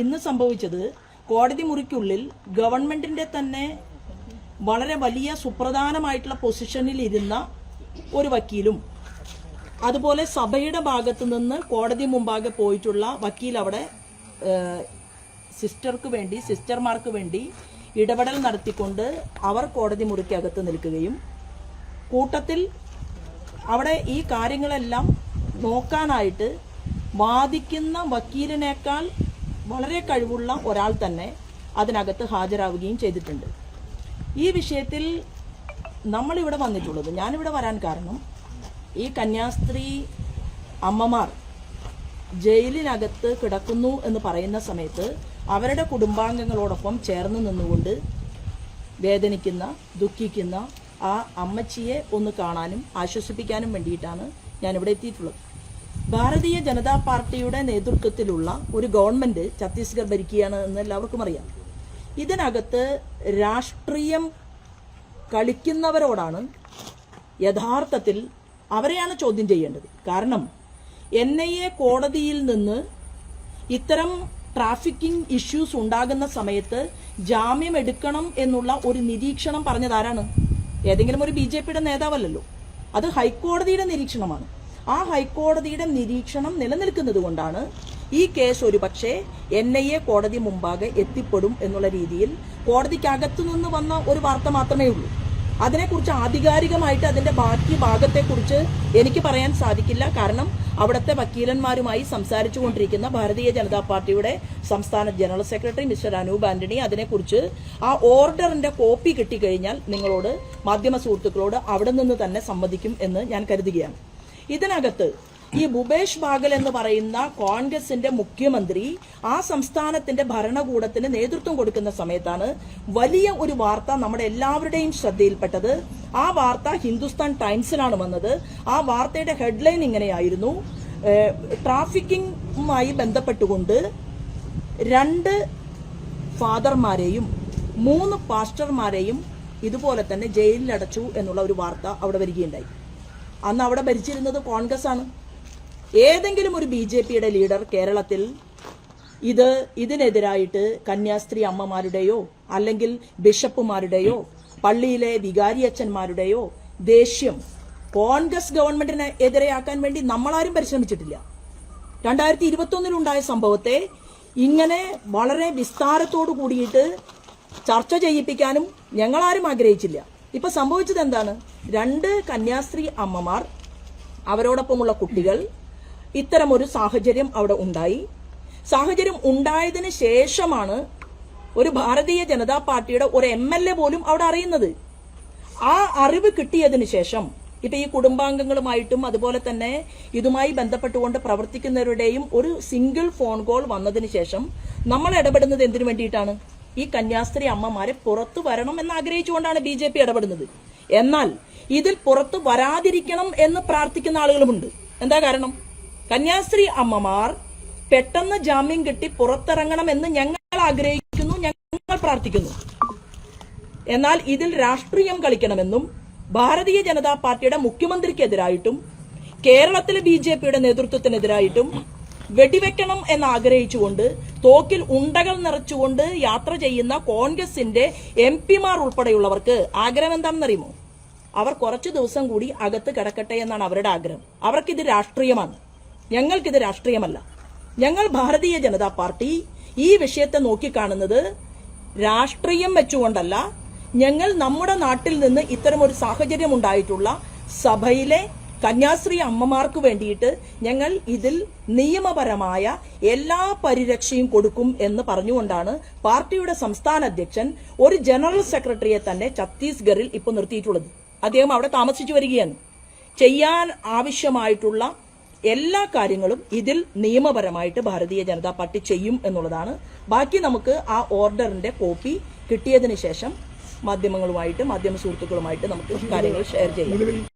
ഇന്ന് സംഭവിച്ചത് കോടതി മുറിക്കുള്ളിൽ ഗവൺമെന്റിന്റെ തന്നെ വളരെ വലിയ സുപ്രധാനമായിട്ടുള്ള പൊസിഷനിൽ ഇരുന്ന ഒരു വക്കീലും അതുപോലെ സഭയുടെ ഭാഗത്തു നിന്ന് കോടതി മുമ്പാകെ പോയിട്ടുള്ള വക്കീൽ അവിടെ സിസ്റ്റർക്ക് വേണ്ടി സിസ്റ്റർമാർക്ക് വേണ്ടി ഇടപെടൽ നടത്തിക്കൊണ്ട് അവർ കോടതി മുറിക്കകത്ത് നിൽക്കുകയും കൂട്ടത്തിൽ അവിടെ ഈ കാര്യങ്ങളെല്ലാം നോക്കാനായിട്ട് വാദിക്കുന്ന വക്കീലിനേക്കാൾ വളരെ കഴിവുള്ള ഒരാൾ തന്നെ അതിനകത്ത് ഹാജരാവുകയും ചെയ്തിട്ടുണ്ട്. ഈ വിഷയത്തിൽ നമ്മളിവിടെ വന്നിട്ടുള്ളത് ഞാനിവിടെ വരാൻ കാരണം ഈ കന്യാസ്ത്രീ അമ്മമാർ ജയിലിനകത്ത് കിടക്കുന്നു എന്ന് പറയുന്ന സമയത്ത് അവരുടെ കുടുംബാംഗങ്ങളോടൊപ്പം ചേർന്ന് നിന്നുകൊണ്ട് വേദനിക്കുന്ന ദുഃഖിക്കുന്ന ആ അമ്മച്ചിയെ ഒന്ന് കാണാനും ആശ്വസിപ്പിക്കാനും വേണ്ടിയിട്ടാണ് ഞാനിവിടെ എത്തിയിട്ടുള്ളത്. ഭാരതീയ ജനതാ പാർട്ടിയുടെ നേതൃത്വത്തിലുള്ള ഒരു ഗവൺമെന്റ് ഛത്തീസ്ഗഡ് ഭരിക്കുകയാണ് എന്ന് എല്ലാവർക്കും അറിയാം. ഇതിനകത്ത് രാഷ്ട്രീയം കളിക്കുന്നവരോടാണ് യഥാർത്ഥത്തിൽ അവരെയാണ് ചോദ്യം ചെയ്യേണ്ടത്. കാരണം എൻ ഐ എ കോടതിയിൽ നിന്ന് ഇത്തരം ട്രാഫിക്കിംഗ് ഇഷ്യൂസ് ഉണ്ടാകുന്ന സമയത്ത് ജാമ്യം എടുക്കണം എന്നുള്ള ഒരു നിരീക്ഷണം പറഞ്ഞതാരാണ്? ഏതെങ്കിലും ഒരു ബി ജെ പിയുടെ നേതാവല്ലല്ലോ. അത് ഹൈക്കോടതിയുടെ നിരീക്ഷണമാണ്. ആ ഹൈക്കോടതിയുടെ നിരീക്ഷണം നിലനിൽക്കുന്നത് കൊണ്ടാണ് ഈ കേസ് ഒരു പക്ഷേ എൻ ഐ എ കോടതി മുമ്പാകെ എത്തിപ്പെടും എന്നുള്ള രീതിയിൽ കോടതിക്കകത്തു നിന്ന് വന്ന ഒരു വാർത്ത മാത്രമേ ഉള്ളൂ. അതിനെക്കുറിച്ച് ആധികാരികമായിട്ട് അതിന്റെ ബാക്കി ഭാഗത്തെക്കുറിച്ച് എനിക്ക് പറയാൻ സാധിക്കില്ല. കാരണം അവിടുത്തെ വക്കീലന്മാരുമായി സംസാരിച്ചു കൊണ്ടിരിക്കുന്ന ഭാരതീയ ജനതാ പാർട്ടിയുടെ സംസ്ഥാന general secretary mister Anoop Antony അതിനെക്കുറിച്ച് ആ ഓർഡറിന്റെ കോപ്പി കിട്ടിക്കഴിഞ്ഞാൽ നിങ്ങളോട് മാധ്യമ സുഹൃത്തുക്കളോട് അവിടെ നിന്ന് തന്നെ സമ്മതിക്കും എന്ന് ഞാൻ കരുതുകയാണ്. ഇതിനകത്ത് ഈ ഭൂപേഷ് ബാഗൽ എന്ന് പറയുന്ന കോൺഗ്രസിന്റെ മുഖ്യമന്ത്രി ആ സംസ്ഥാനത്തിന്റെ ഭരണകൂടത്തിന് നേതൃത്വം കൊടുക്കുന്ന സമയത്താണ് വലിയ ഒരു വാർത്ത നമ്മുടെ എല്ലാവരുടെയും ശ്രദ്ധയിൽപ്പെട്ടത്. ആ വാർത്ത ഹിന്ദുസ്ഥാൻ ടൈംസിലാണ് വന്നത്. ആ വാർത്തയുടെ ഹെഡ്ലൈൻ ഇങ്ങനെയായിരുന്നു. ട്രാഫിക്കിംഗുമായി ബന്ധപ്പെട്ടുകൊണ്ട് രണ്ട് ഫാദർമാരെയും മൂന്ന് പാസ്റ്റർമാരെയും ഇതുപോലെ തന്നെ ജയിലിലടച്ചു എന്നുള്ള ഒരു വാർത്ത അവിടെ വരികയുണ്ടായി. അന്ന് അവിടെ ഭരിച്ചിരുന്നത് കോൺഗ്രസ് ആണ്. ഏതെങ്കിലും ഒരു ബി ജെ പിയുടെ ലീഡർ കേരളത്തിൽ ഇത് ഇതിനെതിരായിട്ട് കന്യാസ്ത്രീ അമ്മമാരുടെയോ അല്ലെങ്കിൽ ബിഷപ്പുമാരുടെയോ പള്ളിയിലെ വികാരി വികാരിയച്ഛന്മാരുടെയോ ദേഷ്യം കോൺഗ്രസ് ഗവൺമെന്റിനെ എതിരെയാക്കാൻ വേണ്ടി നമ്മളാരും പരിശ്രമിച്ചിട്ടില്ല. രണ്ടായിരത്തി ഇരുപത്തൊന്നിലുണ്ടായ സംഭവത്തെ ഇങ്ങനെ വളരെ വിസ്താരത്തോടു കൂടിയിട്ട് ചർച്ച ചെയ്യിപ്പിക്കാനും ഞങ്ങളാരും ആഗ്രഹിച്ചില്ല. ഇപ്പൊ സംഭവിച്ചത് എന്താണ്? രണ്ട് കന്യാസ്ത്രീ അമ്മമാർ അവരോടൊപ്പമുള്ള കുട്ടികൾ ഇത്തരമൊരു സാഹചര്യം അവിടെ ഉണ്ടായി. സാഹചര്യം ഉണ്ടായതിന് ശേഷമാണ് ഒരു ഭാരതീയ ജനതാ പാർട്ടിയുടെ ഒരു എം എൽ എ പോലും അവിടെ അറിയുന്നത്. ആ അറിവ് കിട്ടിയതിന് ശേഷം ഇപ്പൊ ഈ കുടുംബാംഗങ്ങളുമായിട്ടും അതുപോലെ തന്നെ ഇതുമായി ബന്ധപ്പെട്ടുകൊണ്ട് പ്രവർത്തിക്കുന്നവരുടെയും ഒരു സിംഗിൾ ഫോൺ കോൾ വന്നതിന് ശേഷം നമ്മൾ ഇടപെടുന്നത് എന്തിനു വേണ്ടിയിട്ടാണ്? ഈ കന്യാസ്ത്രീ അമ്മമാരെ പുറത്തു വരണം എന്ന് ആഗ്രഹിച്ചുകൊണ്ടാണ് ബി ജെ പി ഇടപെടുന്നത്. എന്നാൽ ഇതിൽ പുറത്തു വരാതിരിക്കണം എന്ന് പ്രാർത്ഥിക്കുന്ന ആളുകളുമുണ്ട്. എന്താ കാരണം? കന്യാസ്ത്രീ അമ്മമാർ പെട്ടെന്ന് ജാമ്യം കിട്ടി പുറത്തിറങ്ങണം എന്ന് ഞങ്ങൾ ആഗ്രഹിക്കുന്നു ഞങ്ങൾ പ്രാർത്ഥിക്കുന്നു. എന്നാൽ ഇതിൽ രാഷ്ട്രീയം കളിക്കണമെന്നും ഭാരതീയ ജനതാ പാർട്ടിയുടെ മുഖ്യമന്ത്രിക്കെതിരായിട്ടും കേരളത്തിലെ ബി ജെ പിയുടെ നേതൃത്വത്തിനെതിരായിട്ടും വെടിവെക്കണം എന്നാഗ്രഹിച്ചുകൊണ്ട് തോക്കിൽ ഉണ്ടകൾ നിറച്ചുകൊണ്ട് യാത്ര ചെയ്യുന്ന കോൺഗ്രസിന്റെ എം പിമാർ ഉൾപ്പെടെയുള്ളവർക്ക് ആഗ്രഹം എന്താണെന്നറിയുമോ അവർ കുറച്ചു ദിവസം കൂടി അകത്ത് കിടക്കട്ടെ എന്നാണ് അവരുടെ ആഗ്രഹം. അവർക്കിത് രാഷ്ട്രീയമാണ്. ഞങ്ങൾക്കിത് രാഷ്ട്രീയമല്ല. ഞങ്ങൾ ഭാരതീയ ജനതാ പാർട്ടി ഈ വിഷയത്തെ നോക്കിക്കാണുന്നത് രാഷ്ട്രീയം വെച്ചുകൊണ്ടല്ല. ഞങ്ങൾ നമ്മുടെ നാട്ടിൽ നിന്ന് ഇത്തരമൊരു സാഹചര്യം ഉണ്ടായിട്ടുള്ള സഭയിലെ കന്യാസ്ത്രീ അമ്മമാർക്ക് വേണ്ടിയിട്ട് ഞങ്ങൾ ഇതിൽ നിയമപരമായ എല്ലാ പരിരക്ഷയും കൊടുക്കും എന്ന് പറഞ്ഞുകൊണ്ടാണ് പാർട്ടിയുടെ സംസ്ഥാന അധ്യക്ഷൻ ഒരു ജനറൽ സെക്രട്ടറിയെ തന്നെ ഛത്തീസ്ഗറിൽ ഇപ്പോൾ നിർത്തിയിട്ടുള്ളത്. അദ്ദേഹം അവിടെ താമസിച്ചു വരികയാണ്. ചെയ്യാൻ ആവശ്യമായിട്ടുള്ള എല്ലാ കാര്യങ്ങളും ഇതിൽ നിയമപരമായിട്ട് ഭാരതീയ ജനതാ പാർട്ടി ചെയ്യും എന്നുള്ളതാണ്. ബാക്കി നമുക്ക് ആ ഓർഡറിന്റെ കോപ്പി കിട്ടിയതിന് ശേഷം മാധ്യമങ്ങളുമായിട്ട് മാധ്യമ സുഹൃത്തുക്കളുമായിട്ട് നമുക്ക് കാര്യങ്ങൾ ഷെയർ ചെയ്യാം.